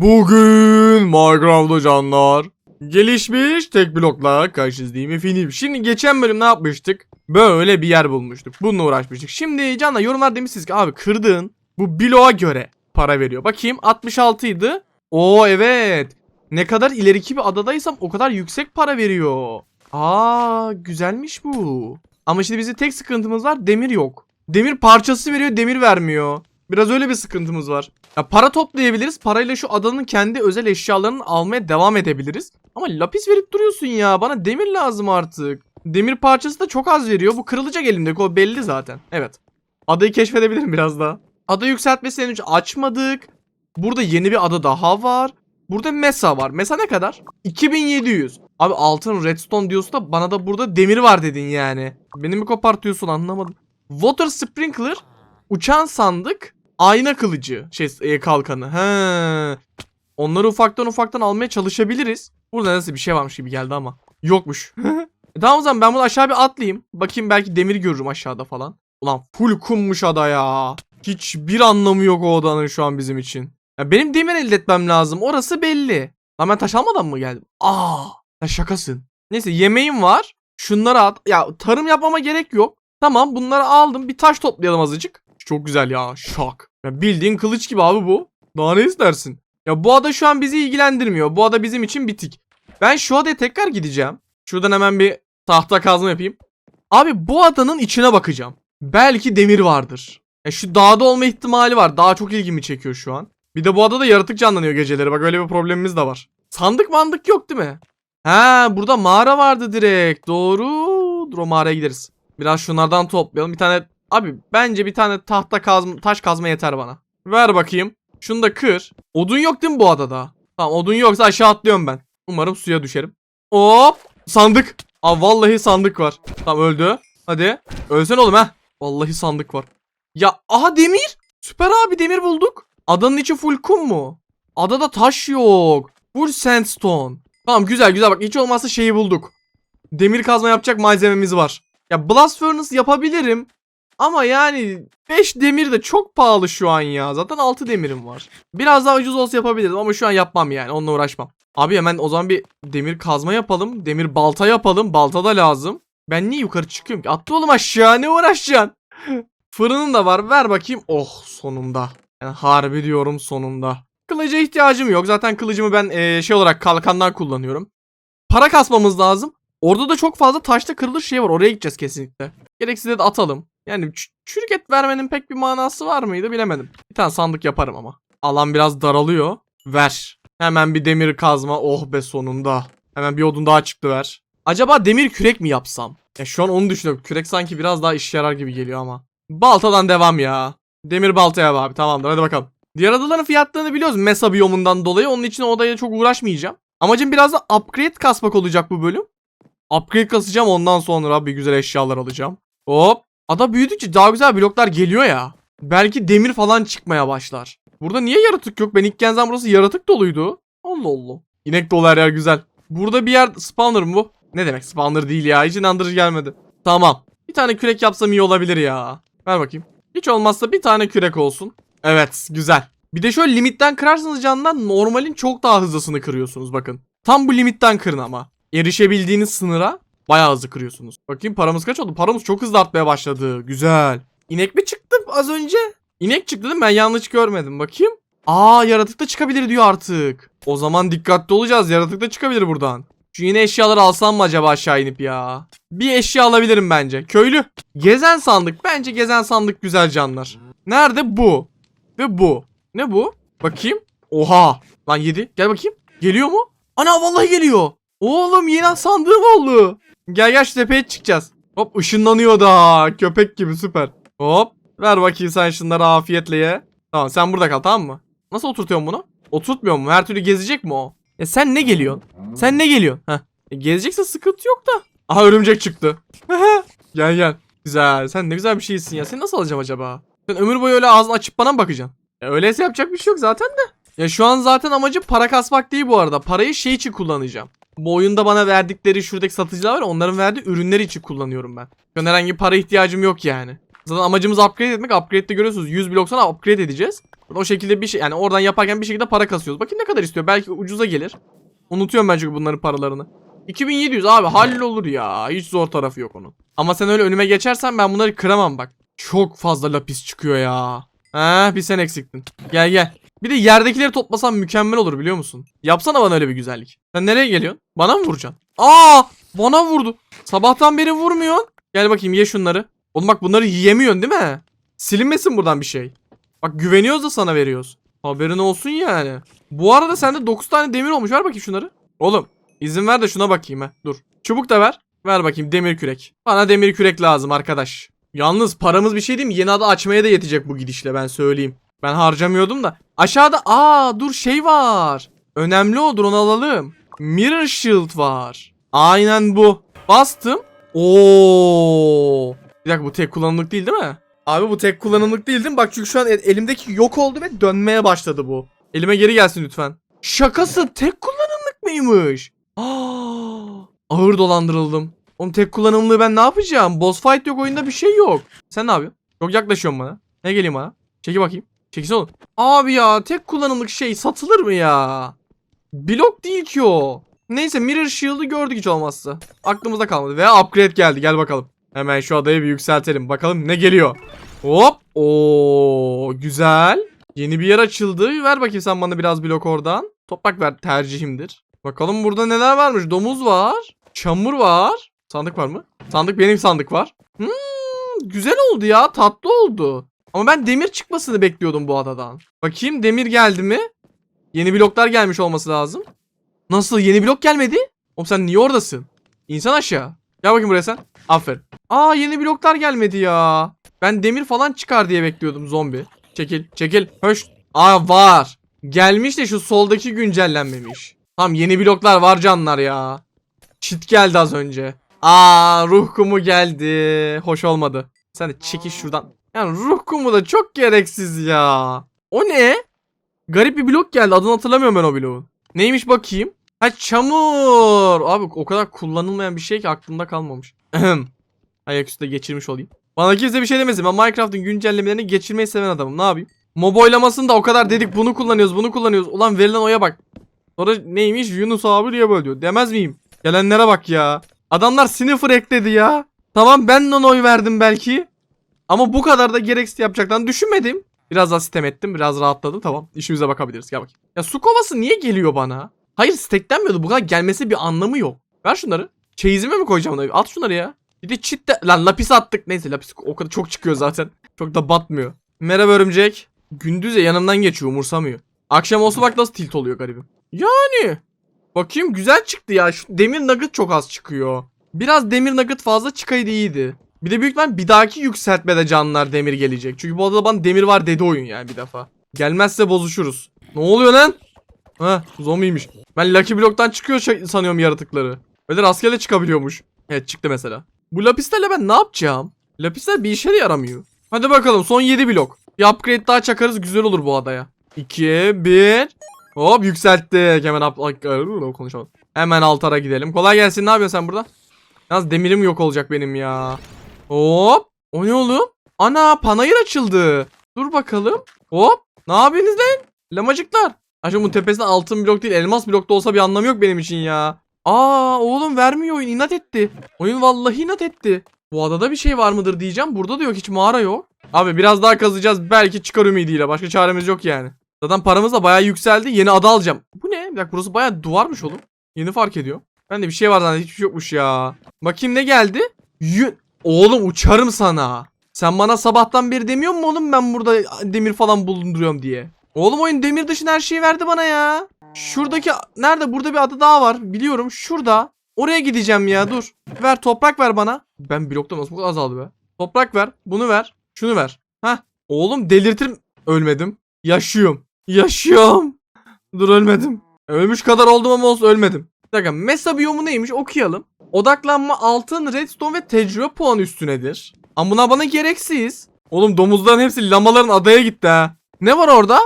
Bugün Minecraft'ta canlar. Gelişmiş tek blokla karşınızdayım efendim. Şimdi geçen bölüm ne yapmıştık? Böyle bir yer bulmuştuk. Bununla uğraşmıştık. Şimdi canlar yorumlar demişsiniz ki abi kırdığın bu bloğa göre para veriyor. Bakayım 66 idi. Oo evet. Ne kadar ileriki bir adadaysam o kadar yüksek para veriyor. Aa güzelmiş bu. Ama şimdi bizim tek sıkıntımız var demir yok. Demir parçası veriyor demir vermiyor. Biraz öyle bir sıkıntımız var. Ya para toplayabiliriz. Parayla şu adanın kendi özel eşyalarını almaya devam edebiliriz. Ama lapis verip duruyorsun ya. Bana demir lazım artık. Demir parçası da çok az veriyor. Bu kırılacak elimdeki o belli zaten. Evet. Adayı keşfedebilirim biraz daha. Ada yükseltmesi henüz açmadık. Burada yeni bir ada daha var. Burada Mesa var. Mesa ne kadar? 2700. Abi altın redstone diyorsun da bana da burada demir var dedin yani. Beni mi kopartıyorsun anlamadım. Water sprinkler, uçan sandık, ayna kılıcı, şey e, kalkanı. He. Onları ufaktan ufaktan almaya çalışabiliriz. Burada nasıl bir şey varmış gibi geldi ama. Yokmuş. e, tamam o zaman ben bunu aşağı bir atlayayım. Bakayım belki demir görürüm aşağıda falan. Ulan full kummuş ada ya. Hiçbir anlamı yok o odanın şu an bizim için. Ya benim demir elde etmem lazım. Orası belli. Lan ben taş almadan mı geldim? Aa, ya şakasın. Neyse yemeğim var. Şunları at. Ya tarım yapmama gerek yok. Tamam bunları aldım. Bir taş toplayalım azıcık. Çok güzel ya. Şak. Ya bildiğin kılıç gibi abi bu. Daha ne istersin? Ya bu ada şu an bizi ilgilendirmiyor. Bu ada bizim için bitik. Ben şu adaya tekrar gideceğim. Şuradan hemen bir tahta kazma yapayım. Abi bu adanın içine bakacağım. Belki demir vardır. Ya şu dağda olma ihtimali var. Daha çok ilgimi çekiyor şu an. Bir de bu adada yaratık canlanıyor geceleri. Bak öyle bir problemimiz de var. Sandık mandık yok değil mi? Ha burada mağara vardı direkt. Doğru. Dur o mağaraya gideriz. Biraz şunlardan toplayalım. Bir tane abi bence bir tane tahta kazma taş kazma yeter bana. Ver bakayım. Şunu da kır. Odun yok değil mi bu adada? Tamam odun yoksa aşağı atlıyorum ben. Umarım suya düşerim. Hop. Sandık. Aa vallahi sandık var. Tamam öldü. Hadi. Ölsen oğlum ha. Vallahi sandık var. Ya aha demir. Süper abi demir bulduk. Adanın içi full kum mu? Adada taş yok. Full sandstone. Tamam güzel güzel bak hiç olmazsa şeyi bulduk. Demir kazma yapacak malzememiz var. Ya blast furnace yapabilirim. Ama yani 5 demir de çok pahalı şu an ya. Zaten 6 demirim var. Biraz daha ucuz olsa yapabilirim ama şu an yapmam yani. Onunla uğraşmam. Abi hemen o zaman bir demir kazma yapalım. Demir balta yapalım. Balta da lazım. Ben niye yukarı çıkıyorum ki? Atla oğlum aşağı ne uğraşacaksın? Fırının da var. Ver bakayım. Oh sonunda. Yani harbi diyorum sonunda. Kılıca ihtiyacım yok. Zaten kılıcımı ben eee, şey olarak kalkandan kullanıyorum. Para kasmamız lazım. Orada da çok fazla taşta kırılır şey var. Oraya gideceğiz kesinlikle. Gereksiz de atalım. Yani ç- çürük et vermenin pek bir manası var mıydı bilemedim. Bir tane sandık yaparım ama. Alan biraz daralıyor. Ver. Hemen bir demir kazma. Oh be sonunda. Hemen bir odun daha çıktı ver. Acaba demir kürek mi yapsam? Ya şu an onu düşünüyorum. Kürek sanki biraz daha işe yarar gibi geliyor ama. Baltadan devam ya. Demir baltaya abi tamamdır hadi bakalım. Diğer adaların fiyatlarını biliyoruz Mesa biyomundan dolayı. Onun için odaya çok uğraşmayacağım. Amacım biraz da upgrade kasmak olacak bu bölüm. Upgrade kasacağım ondan sonra bir güzel eşyalar alacağım. Hop. Ada büyüdükçe daha güzel bloklar geliyor ya. Belki demir falan çıkmaya başlar. Burada niye yaratık yok? Ben ilk geldiğim burası yaratık doluydu. Allah Allah. İnek dolu her yer güzel. Burada bir yer spawner mı bu? Ne demek spawner değil ya. Hiç inandırıcı gelmedi. Tamam. Bir tane kürek yapsam iyi olabilir ya. Ver bakayım. Hiç olmazsa bir tane kürek olsun. Evet güzel. Bir de şöyle limitten kırarsanız candan normalin çok daha hızlısını kırıyorsunuz bakın. Tam bu limitten kırın ama. Erişebildiğiniz sınıra bayağı hızlı kırıyorsunuz. Bakayım paramız kaç oldu? Paramız çok hızlı artmaya başladı. Güzel. İnek mi çıktı az önce? İnek çıktı değil mi? Ben yanlış görmedim. Bakayım. Aa yaratık da çıkabilir diyor artık. O zaman dikkatli olacağız. Yaratık da çıkabilir buradan. Şu yine eşyaları alsam mı acaba aşağı inip ya? Bir eşya alabilirim bence. Köylü. Gezen sandık. Bence gezen sandık güzel canlar. Nerede bu? Ve bu. Ne bu? Bakayım. Oha. Lan yedi. Gel bakayım. Geliyor mu? Ana vallahi geliyor. Oğlum yeni sandığım oldu. Gel gel şu tepeye çıkacağız. Hop ışınlanıyor da. Köpek gibi süper. Hop. Ver bakayım sen şunları afiyetle ye. Tamam sen burada kal tamam mı? Nasıl oturtuyorsun bunu? Oturtmuyor mu? Her türlü gezecek mi o? Ya sen ne geliyorsun? Sen ne geliyorsun? Heh. E, gezecekse sıkıntı yok da. Aha örümcek çıktı. gel gel. Güzel. Sen ne güzel bir şeysin ya. Seni nasıl alacağım acaba? Sen ömür boyu öyle ağzını açıp bana mı bakacaksın? Ya öyleyse yapacak bir şey yok zaten de. Ya şu an zaten amacım para kasmak değil bu arada. Parayı şey için kullanacağım. Bu oyunda bana verdikleri şuradaki satıcılar var onların verdiği ürünler için kullanıyorum ben. Şu an herhangi para ihtiyacım yok yani. Zaten amacımız upgrade etmek. Upgrade'de görüyorsunuz 100 blok sonra upgrade edeceğiz. O şekilde bir şey yani oradan yaparken bir şekilde para kasıyoruz. Bakayım ne kadar istiyor. Belki ucuza gelir. Unutuyorum ben çünkü bunların paralarını. 2700 abi hallolur ya. Hiç zor tarafı yok onun. Ama sen öyle önüme geçersen ben bunları kıramam bak. Çok fazla lapis çıkıyor ya. Ha bir sen eksiktin. Gel gel. Bir de yerdekileri toplasam mükemmel olur biliyor musun? Yapsana bana öyle bir güzellik. Sen nereye geliyorsun? Bana mı vuracaksın? Aa! Bana vurdu. Sabahtan beri vurmuyorsun. Gel bakayım ye şunları. Oğlum bak bunları yiyemiyorsun değil mi? Silinmesin buradan bir şey. Bak güveniyoruz da sana veriyoruz. Haberin olsun yani. Bu arada sende 9 tane demir olmuş. Ver bakayım şunları. Oğlum izin ver de şuna bakayım ha. Dur. Çubuk da ver. Ver bakayım demir kürek. Bana demir kürek lazım arkadaş. Yalnız paramız bir şey değil mi? Yeni ada açmaya da yetecek bu gidişle ben söyleyeyim. Ben harcamıyordum da. Aşağıda aa dur şey var. Önemli odur onu alalım. Mirror Shield var. Aynen bu. Bastım. Oo. Bir dakika bu tek kullanımlık değil değil mi? Abi bu tek kullanımlık değil değil mi? Bak çünkü şu an el- elimdeki yok oldu ve dönmeye başladı bu. Elime geri gelsin lütfen. Şakası tek kullanımlık mıymış? Aa, ağır dolandırıldım. Oğlum tek kullanımlığı ben ne yapacağım? Boss fight yok oyunda bir şey yok. Sen ne yapıyorsun? Çok yaklaşıyorsun bana. Ne geleyim bana? Çeki bakayım. Çekilsene oğlum. Abi ya tek kullanımlık şey satılır mı ya? Blok değil ki o. Neyse Mirror Shield'ı gördük hiç olmazsa. Aklımızda kalmadı. Veya upgrade geldi. Gel bakalım. Hemen şu adayı bir yükseltelim. Bakalım ne geliyor. Hop. Oo güzel. Yeni bir yer açıldı. Ver bakayım sen bana biraz blok oradan. Toprak ver tercihimdir. Bakalım burada neler varmış. Domuz var. Çamur var. Sandık var mı? Sandık benim sandık var. Hmm, güzel oldu ya. Tatlı oldu. Ama ben demir çıkmasını bekliyordum bu adadan. Bakayım demir geldi mi? Yeni bloklar gelmiş olması lazım. Nasıl yeni blok gelmedi? Oğlum sen niye oradasın? İnsan aşağı. Gel bakayım buraya sen. Aferin. Aa yeni bloklar gelmedi ya. Ben demir falan çıkar diye bekliyordum zombi. Çekil çekil. Höş. Aa var. Gelmiş de şu soldaki güncellenmemiş. Tamam yeni bloklar var canlar ya. Çit geldi az önce. Aa ruh kumu geldi. Hoş olmadı. Sen de çekil şuradan. Yani ruh kumu da çok gereksiz ya. O ne? Garip bir blok geldi. Adını hatırlamıyorum ben o bloğun. Neymiş bakayım? Ha çamur. Abi o kadar kullanılmayan bir şey ki aklımda kalmamış. Ayaküstü de geçirmiş olayım. Bana kimse bir şey demesin. Ben Minecraft'ın güncellemelerini geçirmeyi seven adamım. Ne yapayım? Mob oylamasını da o kadar dedik. Bunu kullanıyoruz, bunu kullanıyoruz. Ulan verilen oya bak. Sonra neymiş? Yunus abi diye böyle diyor. Demez miyim? Gelenlere bak ya. Adamlar sniffer ekledi ya. Tamam ben de ona oy verdim belki. Ama bu kadar da gereksiz yapacaklarını düşünmedim. Biraz daha sitem ettim. Biraz rahatladım. Tamam. işimize bakabiliriz. Gel bakayım. Ya su kovası niye geliyor bana? Hayır steklenmiyordu. Bu kadar gelmesi bir anlamı yok. Ver şunları. Çeyizime mi koyacağım onu? At şunları ya. Bir de çit de... Lan lapis attık. Neyse lapis o kadar çok çıkıyor zaten. Çok da batmıyor. Merhaba örümcek. Gündüz ya yanımdan geçiyor umursamıyor. Akşam olsa bak nasıl tilt oluyor garibim. Yani. Bakayım güzel çıktı ya. Şu demir nugget çok az çıkıyor. Biraz demir nugget fazla çıkaydı iyiydi. Bir de büyük ihtimal bir dahaki yükseltmede canlılar demir gelecek. Çünkü bu adada bana demir var dedi oyun yani bir defa. Gelmezse bozuşuruz. Ne oluyor lan? Ha zombiymiş. Ben Lucky Block'tan çıkıyor şey- sanıyorum yaratıkları. Öyle rastgele çıkabiliyormuş. Evet çıktı mesela. Bu lapislerle ben ne yapacağım? Lapisler bir işe de yaramıyor. Hadi bakalım son 7 blok. Bir upgrade daha çakarız güzel olur bu adaya. 2, 1. Hop yükselttik. Hemen up, konuşalım. Hemen altara gidelim. Kolay gelsin. Ne yapıyorsun sen burada? Yalnız demirim yok olacak benim ya. Hop. O ne oğlum? Ana panayır açıldı. Dur bakalım. Hop. Ne yapıyorsunuz lan? Lamacıklar. Aşkım bu tepesinde altın blok değil elmas blok da olsa bir anlamı yok benim için ya. Aa oğlum vermiyor oyun inat etti. Oyun vallahi inat etti. Bu adada bir şey var mıdır diyeceğim. Burada da yok hiç mağara yok. Abi biraz daha kazacağız belki çıkar ümidiyle. Başka çaremiz yok yani. Zaten paramız da bayağı yükseldi. Yeni ada alacağım. Bu ne? Bir dakika burası bayağı duvarmış oğlum. Yeni fark ediyor. Ben bir şey var zannettim. Hiçbir şey yokmuş ya. Bakayım ne geldi? Yün. Oğlum uçarım sana. Sen bana sabahtan beri demiyor mu oğlum ben burada demir falan bulunduruyorum diye. Oğlum oyun demir dışında her şeyi verdi bana ya. Şuradaki nerede burada bir ada daha var. Biliyorum şurada. Oraya gideceğim ya dur. Ver toprak ver bana. Ben blokta nasıl bu kadar azaldı be. Toprak ver. Bunu ver. Şunu ver. Hah. Oğlum delirtirim. Ölmedim. Yaşıyorum. Yaşıyorum. Dur ölmedim. Ölmüş kadar oldum ama olsun ölmedim. Bir dakika mesa biyomu neymiş okuyalım. Odaklanma altın, redstone ve tecrübe puanı üstünedir. Ama bunlar bana gereksiz. Oğlum domuzların hepsi lamaların adaya gitti ha. Ne var orada?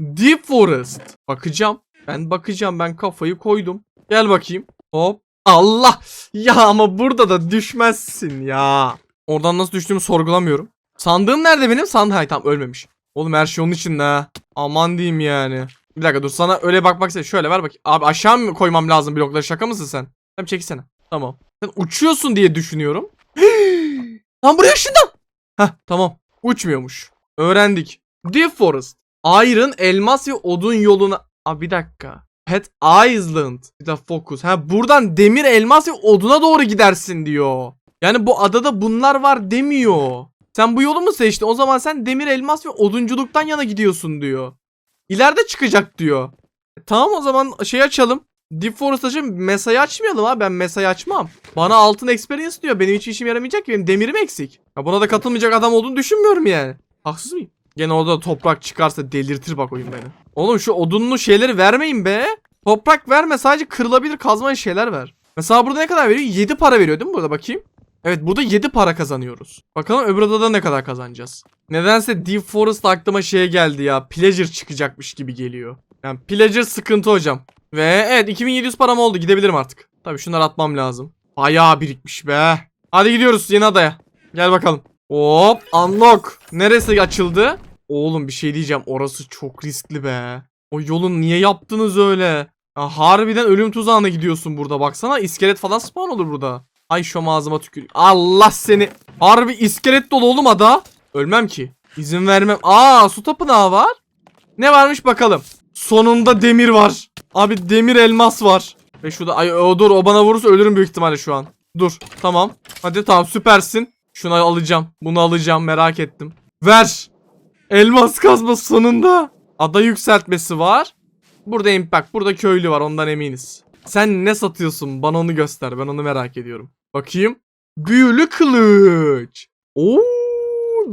Deep Forest. Bakacağım. Ben bakacağım ben kafayı koydum. Gel bakayım. Hop. Allah. Ya ama burada da düşmezsin ya. Oradan nasıl düştüğümü sorgulamıyorum. Sandığım nerede benim? Sandık. Hayır tamam ölmemiş. Oğlum her şey onun içinde ha. Aman diyeyim yani. Bir dakika dur sana öyle bakmak istedim. Şöyle ver bak. Abi aşağı mı koymam lazım blokları? Şaka mısın sen? Tamam çekilsene. Tamam. Sen uçuyorsun diye düşünüyorum. Lan buraya ışından. Heh tamam. Uçmuyormuş. Öğrendik. Deep Forest. Iron, elmas ve odun yoluna... Aa bir dakika. Pet Island. Bir de focus. Ha buradan demir, elmas ve oduna doğru gidersin diyor. Yani bu adada bunlar var demiyor. Sen bu yolu mu seçtin? O zaman sen demir, elmas ve odunculuktan yana gidiyorsun diyor. İleride çıkacak diyor. E, tamam o zaman şey açalım. Deep Forest açalım. Mesa'yı açmayalım ha. Ben Mesa'yı açmam. Bana altın experience diyor. Benim hiç işim yaramayacak ki. Benim demirim eksik. Ya buna da katılmayacak adam olduğunu düşünmüyorum yani. Haksız mıyım? Gene orada toprak çıkarsa delirtir bak oyun beni. Oğlum şu odunlu şeyleri vermeyin be. Toprak verme sadece kırılabilir kazma şeyler ver. Mesela burada ne kadar veriyor? 7 para veriyor değil mi burada bakayım? Evet burada 7 para kazanıyoruz. Bakalım öbür odada ne kadar kazanacağız. Nedense Deep Forest aklıma şeye geldi ya. Pleasure çıkacakmış gibi geliyor. Yani Pleasure sıkıntı hocam. Ve evet 2700 param oldu gidebilirim artık. Tabii şunları atmam lazım. Bayağı birikmiş be. Hadi gidiyoruz yeni adaya. Gel bakalım. Hop unlock. Neresi açıldı? Oğlum bir şey diyeceğim orası çok riskli be. O yolun niye yaptınız öyle? Ya harbiden ölüm tuzağına gidiyorsun burada baksana iskelet falan spawn olur burada. Ay şu ağzıma tükür. Allah seni. Harbi iskelet dolu oğlum ada. Ölmem ki. İzin vermem. Aa su tapınağı var. Ne varmış bakalım. Sonunda demir var. Abi demir elmas var. Ve şurada ay o dur o bana vurursa ölürüm büyük ihtimalle şu an. Dur tamam. Hadi tamam süpersin. Şunu alacağım. Bunu alacağım merak ettim. Ver. Elmas kazması sonunda. Ada yükseltmesi var. Burada impact. Burada köylü var ondan eminiz. Sen ne satıyorsun? Bana onu göster. Ben onu merak ediyorum. Bakayım. Büyülü kılıç. Oo,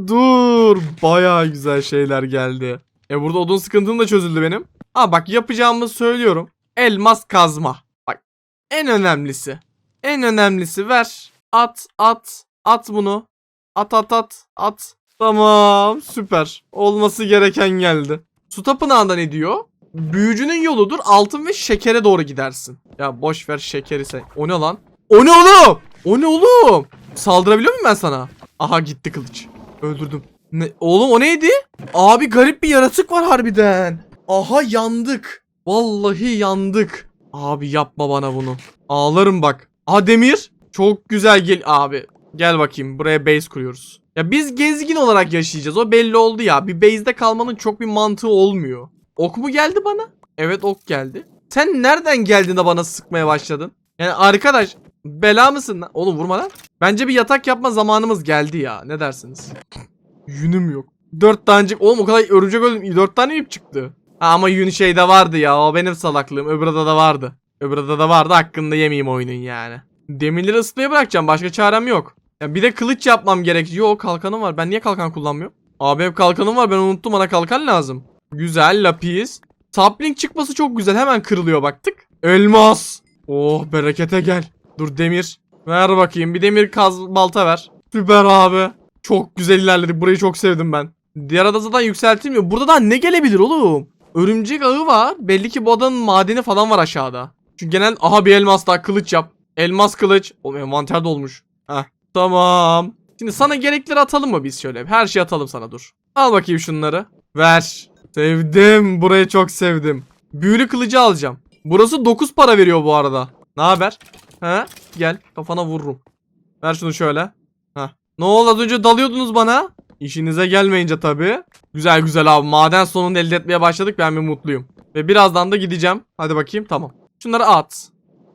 dur. Baya güzel şeyler geldi. E burada odun sıkıntım da çözüldü benim. Ha bak yapacağımı söylüyorum. Elmas kazma. Bak en önemlisi. En önemlisi ver. At at. At bunu. At at at. At. Tamam süper. Olması gereken geldi. Su tapınağında ne diyor? Büyücünün yoludur altın ve şekere doğru gidersin. Ya boş ver şekeri sen. O ne lan? O ne oğlum? O ne oğlum? Saldırabiliyor muyum ben sana? Aha gitti kılıç. Öldürdüm. Ne? Oğlum o neydi? Abi garip bir yaratık var harbiden. Aha yandık. Vallahi yandık. Abi yapma bana bunu. Ağlarım bak. Aha demir. Çok güzel gel abi. Gel bakayım buraya base kuruyoruz. Ya biz gezgin olarak yaşayacağız. O belli oldu ya. Bir base'de kalmanın çok bir mantığı olmuyor. Ok mu geldi bana? Evet ok geldi. Sen nereden geldin de bana sıkmaya başladın? Yani arkadaş bela mısın lan? Oğlum vurma lan. Bence bir yatak yapma zamanımız geldi ya. Ne dersiniz? Yünüm yok. Dört tanecik. Oğlum o kadar örümcek öldüm. Dört tane ip çıktı. Ha, ama yün şeyde vardı ya. O benim salaklığım. Öbür adada vardı. Öbür adada vardı. Hakkında yemeyeyim oyunun yani. Demirleri ısıtmaya bırakacağım. Başka çarem yok. Ya bir de kılıç yapmam gerek. Yok kalkanım var. Ben niye kalkan kullanmıyorum? Abi hep kalkanım var. Ben unuttum. Bana kalkan lazım. Güzel lapis. Sapling çıkması çok güzel. Hemen kırılıyor baktık. Elmas. Oh berekete gel. Dur demir. Ver bakayım. Bir demir kaz balta ver. Süper abi. Çok güzel ilerledik. Burayı çok sevdim ben. Diğer ada zaten yükseltilmiyor. Burada daha ne gelebilir oğlum? Örümcek ağı var. Belli ki bu adanın madeni falan var aşağıda. Çünkü genel aha bir elmas daha kılıç yap. Elmas kılıç. Oğlum envanter dolmuş. Heh. Tamam. Şimdi sana gerekleri atalım mı biz şöyle? Her şeyi atalım sana dur. Al bakayım şunları. Ver. Sevdim. Burayı çok sevdim. Büyülü kılıcı alacağım. Burası 9 para veriyor bu arada. Ne haber? He? Gel kafana vururum. Ver şunu şöyle. Heh. Ne oldu az önce dalıyordunuz bana? İşinize gelmeyince tabii. Güzel güzel abi. Maden sonunu elde etmeye başladık. Ben bir mutluyum. Ve birazdan da gideceğim. Hadi bakayım tamam. Şunları at.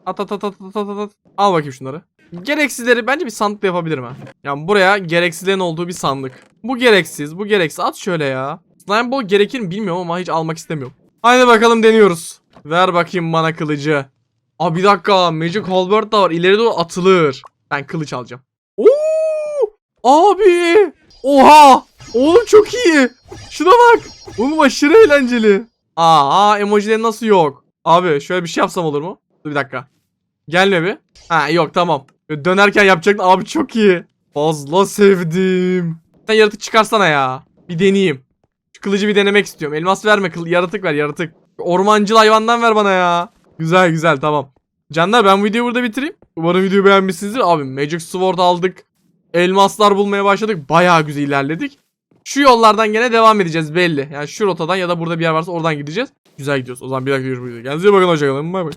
At at at at at at at. Al bakayım şunları. Gereksizleri bence bir sandıkla yapabilirim ha. Yani buraya gereksizlerin olduğu bir sandık. Bu gereksiz, bu gereksiz. At şöyle ya. Slime ball gerekir mi bilmiyorum ama hiç almak istemiyorum. Haydi bakalım deniyoruz. Ver bakayım bana kılıcı. Aa bir dakika. Magic Halberd da var. İleri doğru atılır. Ben kılıç alacağım. Oo! Abi! Oha! Oğlum çok iyi. Şuna bak. Oğlum aşırı eğlenceli. Aa, aa emojileri nasıl yok? Abi şöyle bir şey yapsam olur mu? Dur bir dakika. Gelme bir. Ha yok tamam. Dönerken yapacaktım. Abi çok iyi. Fazla sevdim. Sen yaratık çıkarsana ya. Bir deneyeyim. Şu kılıcı bir denemek istiyorum. Elmas verme. Kıl yaratık ver yaratık. Ormancıl hayvandan ver bana ya. Güzel güzel tamam. Canlar ben bu videoyu burada bitireyim. Umarım videoyu beğenmişsinizdir. Abi Magic Sword aldık. Elmaslar bulmaya başladık. Bayağı güzel ilerledik. Şu yollardan gene devam edeceğiz belli. Yani şu rotadan ya da burada bir yer varsa oradan gideceğiz. Güzel gidiyoruz. O zaman bir dakika görüşmek üzere. Kendinize iyi bakın hoşçakalın. Bay bay.